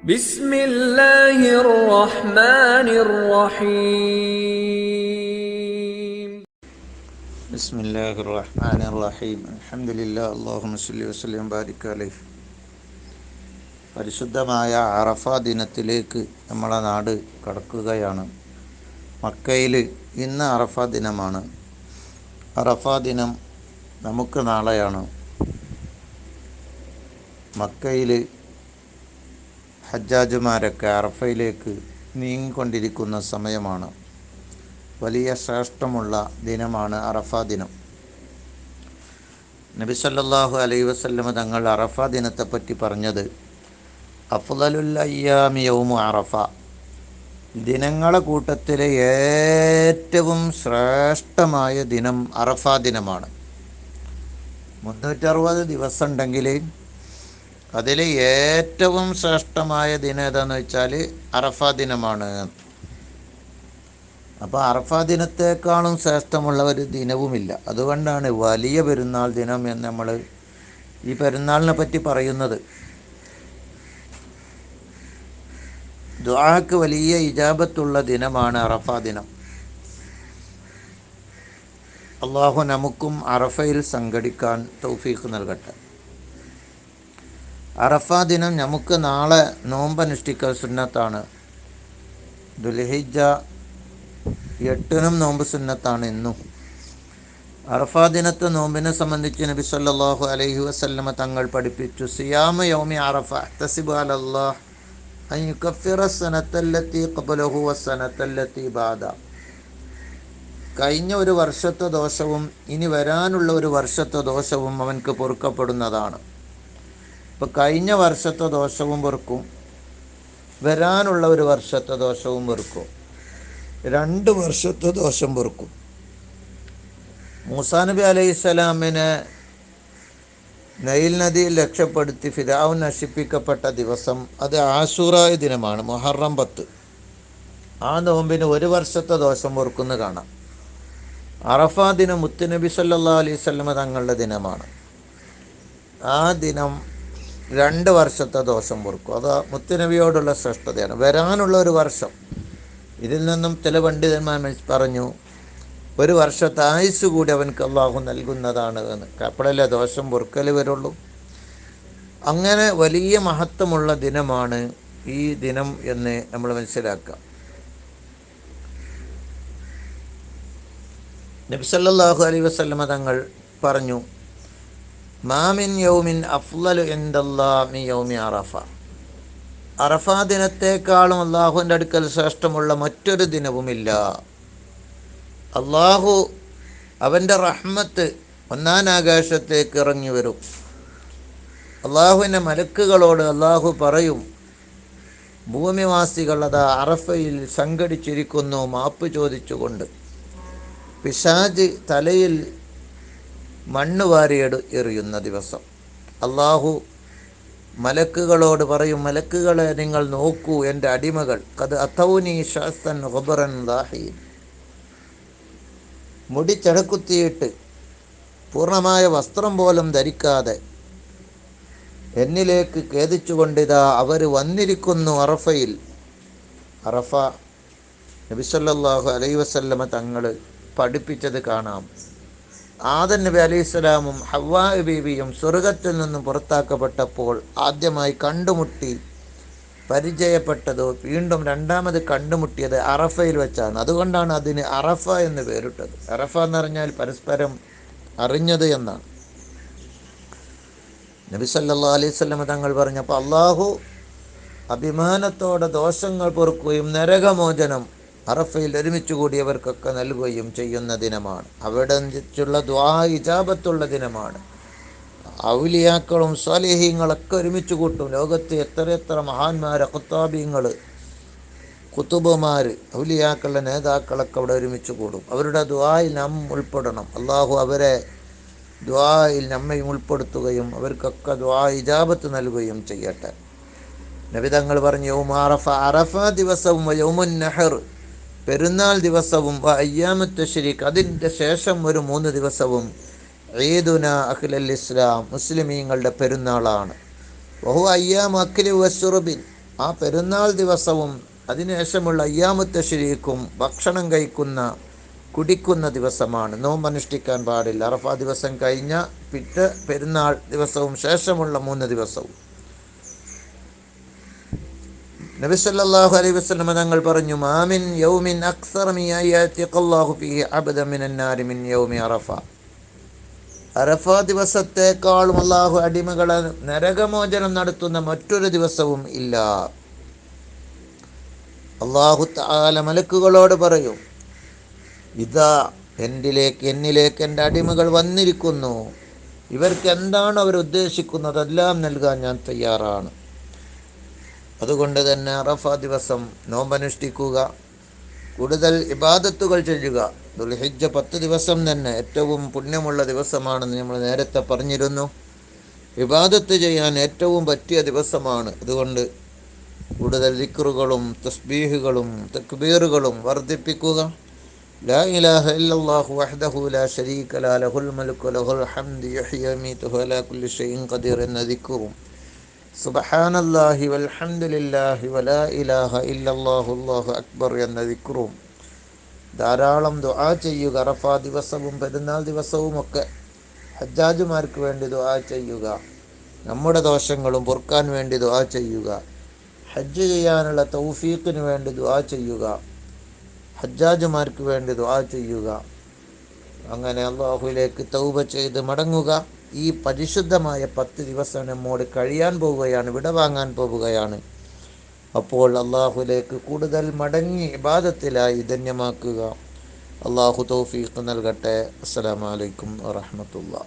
بسم الله الرحمن الرحيم بسم الله الرحمن الرحيم الحمد لله اللهم صل وسلم ബാരിക് അലൈഹി പരിശുദ്ധമായ അറഫ ദിനത്തിലേക്ക് നമ്മളെ നാട് കടക്കുകയാണ് മക്കയിൽ ഇന്ന് അറഫ ദിനമാണ് അറഫ ദിനം നമുക്ക് നാളെയാണ് മക്കയിൽ ഹജ്ജാജുമാരൊക്കെ അറഫയിലേക്ക് നീങ്ങിക്കൊണ്ടിരിക്കുന്ന സമയമാണ്. വലിയ ശ്രേഷ്ഠമുള്ള ദിനമാണ് അറഫ ദിനം. നബി സല്ലല്ലാഹു അലൈഹി വസല്ലമ തങ്ങൾ അറഫ ദിനത്തെപ്പറ്റി പറഞ്ഞത് അഫ്ദലുല്ലയ്യാമിയവും അറഫ. ദിനങ്ങളെ കൂട്ടത്തിലെ ഏറ്റവും ശ്രേഷ്ഠമായ ദിനം അറഫ ദിനമാണ്. മുന്നൂറ്ററുപത് ദിവസം ഉണ്ടെങ്കിൽ അതിൽ ഏറ്റവും ശ്രേഷ്ഠമായ ദിനം ഏതാന്ന് വെച്ചാൽ അറഫ ദിനമാണ്. അപ്പോൾ അറഫ ദിനത്തെക്കാളും ശ്രേഷ്ഠമുള്ള ഒരു ദിനവുമില്ല. അതുകൊണ്ടാണ് വലിയ പെരുന്നാൾ ദിനം എന്ന് നമ്മൾ ഈ പെരുന്നാളിനെ പറ്റി പറയുന്നത്. ദുആക്ക് വലിയ ഇജാബത്തുള്ള ദിനമാണ് അറഫ ദിനം. അള്ളാഹു നമുക്കും അറഫയിൽ സംഘടിക്കാൻ തൗഫീഖ് നൽകട്ടെ. അറഫ ദിനം നമുക്ക് നാളെ നോമ്പനുഷ്ഠിക്കൽ സുന്നത്താണ്. ദുൽഹിജ എട്ടിനും നോമ്പ് സുന്നത്താണ് ഇന്നും അറഫാ ദിനത്തെ നോമ്പിനെ സംബന്ധിച്ച് നബി സല്ലല്ലാഹു അലൈഹി വസല്ലമ തങ്ങൾ പഠിപ്പിച്ചു. സിയാമ യൗമി അറഫ അഹ്തസിബു അലല്ലാഹ് കഴിഞ്ഞ ഒരു വർഷത്തെ ദോഷവും ഇനി വരാനുള്ള ഒരു വർഷത്തെ ദോഷവും അവൻക്ക് പൊറുക്കപ്പെടുന്നതാണ്. ഇപ്പം കഴിഞ്ഞ വർഷത്തെ ദോഷവും വെറുക്കും. വരാനുള്ള ഒരു വർഷത്തെ ദോഷവും വെറുക്കും. രണ്ട് വർഷത്തെ ദോഷം വെറുക്കും. മൂസാ നബി അലൈഹി സ്വലാമിനെ നൈൽ നദിയിൽ രക്ഷപ്പെടുത്തി ഫിദാവ് നശിപ്പിക്കപ്പെട്ട ദിവസം അത് ആശൂറായ ദിനമാണ് മുഹറം പത്ത്. ആ നോമ്പിന് ഒരു വർഷത്തെ ദോഷം വെറുക്കുന്നു കാണാം. അറഫ ദിനം മുത്തുനബി സല്ലാ അലൈഹി സ്വലമ തങ്ങളുടെ ദിനമാണ്. ആ ദിനം രണ്ട് വർഷത്തെ ദോഷം പൊറുക്കും. അത് മുത്തുനബിയോടുള്ള ശ്രേഷ്ഠതയാണ്. വരാനുള്ള ഒരു വർഷം. ഇതിൽ നിന്നും ചില പണ്ഡിതന്മാർ പറഞ്ഞു ഒരു വർഷത്തെ ആയുസ് കൂടി അവൻക്ക് അള്ളാഹു നൽകുന്നതാണ് എന്ന്. അപ്പോഴല്ലേ ദോഷം പൊറുക്കൽ വരുള്ളൂ? അങ്ങനെ വലിയ മഹത്വമുള്ള ദിനമാണ് ഈ ദിനം എന്ന് നമ്മൾ മനസ്സിലാക്കാം നബ്സല്ലാഹു അലൈ വസ്ലമ തങ്ങൾ പറഞ്ഞു മാമിൻ യൗമിൻ അഫ്ലലു യൗമി അറഫ. അറഫ ദിനത്തേക്കാളും അള്ളാഹുവിന്റെ അടുക്കൽ ശ്രേഷ്ഠമുള്ള മറ്റൊരു ദിനവുമില്ല. അള്ളാഹു അവന്റെ റഹ്മത്ത് ഒന്നാം ആകാശത്തേക്ക് ഇറങ്ങി വരും. അള്ളാഹുവിന്റെ മലക്കുകളോട് അള്ളാഹു പറയും ഭൂമിവാസികൾ അത് അറഫയിൽ സംഘടിച്ചിരിക്കുന്നു മാപ്പ് ചോദിച്ചുകൊണ്ട്. പിശാജ് തലയിൽ മണ്ണ് വാരിയെടു എറിയുന്ന ദിവസം. അള്ളാഹു മലക്കുകളോട് പറയും മലക്കുകളെ നിങ്ങൾ നോക്കൂ എന്റെ അടിമകൾ. കത് അത്തൗനി ശാസ്തൻ ഹുബറൻ ദാഹീൻ. മുടി ചടക്കുത്തിയിട്ട് പൂർണമായ വസ്ത്രം പോലും ധരിക്കാതെ എന്നിലേക്ക് ഖേദിച്ചുകൊണ്ടിതാ അവർ വന്നിരിക്കുന്നു അറഫയിൽ. അറഫ നബിസല്ലാഹു അലൈവസല്ലമ തങ്ങൾ പഠിപ്പിച്ചത് കാണാം. ആദൻ നബി അലൈഹി സ്വലാമും ഹവ്വാ ബീവിയും സ്വർഗത്തിൽ നിന്നും പുറത്താക്കപ്പെട്ടപ്പോൾ ആദ്യമായി കണ്ടുമുട്ടി പരിചയപ്പെട്ടതോ വീണ്ടും രണ്ടാമത് കണ്ടുമുട്ടിയത് അറഫയിൽ വെച്ചാണ്. അതുകൊണ്ടാണ് അതിന് അറഫ എന്ന് പേരിട്ടത്. അറഫ എന്ന് പറഞ്ഞാൽ പരസ്പരം അറിഞ്ഞത് എന്നാണ്. നബി സല്ലാ അലൈഹി തങ്ങൾ പറഞ്ഞപ്പോൾ അള്ളാഹു അഭിമാനത്തോടെ ദോഷങ്ങൾ പൊറുക്കുകയും നരകമോചനം അറഫയിൽ ഒരുമിച്ച് കൂടിയവർക്കൊക്കെ നൽകുകയും ചെയ്യുന്ന ദിനമാണ്. അവിടെ വെച്ചുള്ള ദ്വാ ഇജാബത്തുള്ള ദിനമാണ്. ഔലിയാക്കളും സ്വാലേഹ്യങ്ങളൊക്കെ ഒരുമിച്ച് കൂട്ടും. ലോകത്തെ എത്ര എത്ര മഹാന്മാർ കുത്താബിങ്ങൾ കുത്തുബുമാർ ഔലിയാക്കളുടെ നേതാക്കളൊക്കെ അവിടെ ഒരുമിച്ച് കൂടും. അവരുടെ ദ്വായിൽ നാം ഉൾപ്പെടണം. അള്ളാഹു അവരെ ദ്വായിൽ നമ്മയും ഉൾപ്പെടുത്തുകയും അവർക്കൊക്കെ ദ്വാ ഇജാബത്ത് നൽകുകയും ചെയ്യട്ടെ. നബിതങ്ങൾ പറഞ്ഞു യൗമ അറഫ ദിവസവും യൗമുൻ നെഹർ. പെരുന്നാൾ ദിവസവും അയ്യാമത്ത് ഷരീഖ് അതിന്റെ ശേഷം ഒരു മൂന്ന് ദിവസവും ഈദുന അഖിലൽ ഇസ്ലാം മുസ്ലിമീങ്ങളുടെ പെരുന്നാളാണ്. ബഹു അയ്യാം അഖില വസുറുബിൻ ആ പെരുന്നാൾ ദിവസവും അതിനുശേഷമുള്ള അയ്യാമത്തെ ശരീക്കും ഭക്ഷണം കഴിക്കുന്ന കുടിക്കുന്ന ദിവസമാണ്. നോമ്പ് അനുഷ്ഠിക്കാൻ പാടില്ല. അറഫ ദിവസം കഴിഞ്ഞ പിറ്റ് പെരുന്നാൾ ദിവസവും ശേഷമുള്ള മൂന്ന് ദിവസവും. നബി സല്ലല്ലാഹു അലൈഹി വസല്ലമ തങ്ങൾ പറഞ്ഞു മാമിൻ യൗമിൻ അറഫ. അറഫ ദിവസത്തേക്കാളും അള്ളാഹു അടിമകളെ നരകമോചനം നടത്തുന്ന മറ്റൊരു ദിവസവും ഇല്ല. അള്ളാഹു താല മലക്കുകളോട് പറയും ഇതാ എന്നിലേക്ക് എന്നിലേക്ക് എന്റെ അടിമകൾ വന്നിരിക്കുന്നു? ഇവർക്ക് എന്താണ് അവർ ഉദ്ദേശിക്കുന്നത് നൽകാൻ ഞാൻ തയ്യാറാണ്. അതുകൊണ്ട് തന്നെ അറഫ ദിവസം നോമ്പനുഷ്ഠിക്കുക കൂടുതൽ ഇബാദത്തുകൾ ചെയ്യുക. ദുൽഹിജ്ജ പത്ത് ദിവസം തന്നെ ഏറ്റവും പുണ്യമുള്ള ദിവസമാണെന്ന് നമ്മൾ നേരത്തെ പറഞ്ഞിരുന്നു. ഇബാദത്ത് ചെയ്യാൻ ഏറ്റവും പറ്റിയ ദിവസമാണ്. അതുകൊണ്ട് കൂടുതൽ ദിക്റുകളും തസ്ബീഹുകളും തക്ബീറുകളും വർദ്ധിപ്പിക്കുക. لا إله إلا الله وحده لا شريك له له സുബ്ഹാന അല്ലാഹി വൽഹംദുലില്ലാഹി വലാ ഇലാഹ ഇല്ലല്ലാഹു അല്ലാഹു അക്ബർ എന്ന ദിക്റും. ധാരാളം ദുആ ചെയ്യുക അറഫ ദിവസവും പെരുന്നാൾ ദിവസവും ഒക്കെ ഹജ്ജാജുമാർക്ക് വേണ്ടി ദുആ ചെയ്യുക. നമ്മുടെ ദോഷങ്ങളും പൊറുക്കാൻ വേണ്ടി ദുആ ചെയ്യുക. ഹജ്ജ് ചെയ്യാനുള്ള തൗഫീഖിന് വേണ്ടി ദുആ ചെയ്യുക. ഹജ്ജാജുമാർക്ക് വേണ്ടി ദുആ ചെയ്യുക. അങ്ങനെ അള്ളാഹുലേക്ക് തൗബ ചെയ്ത് മടങ്ങുക. ഈ പരിശുദ്ധമായ പത്ത് ദിവസം നമ്മോട് കഴിയാൻ പോവുകയാണ് വിട വാങ്ങാൻ പോവുകയാണ്. അപ്പോൾ അള്ളാഹുലേക്ക് കൂടുതൽ മടങ്ങി ഇബാദത്തിലായി ധന്യമാക്കുക. അള്ളാഹു തൗഫീഖ് നൽകട്ടെ. അസ്സലാമലൈക്കും വറഹമത്തുള്ള.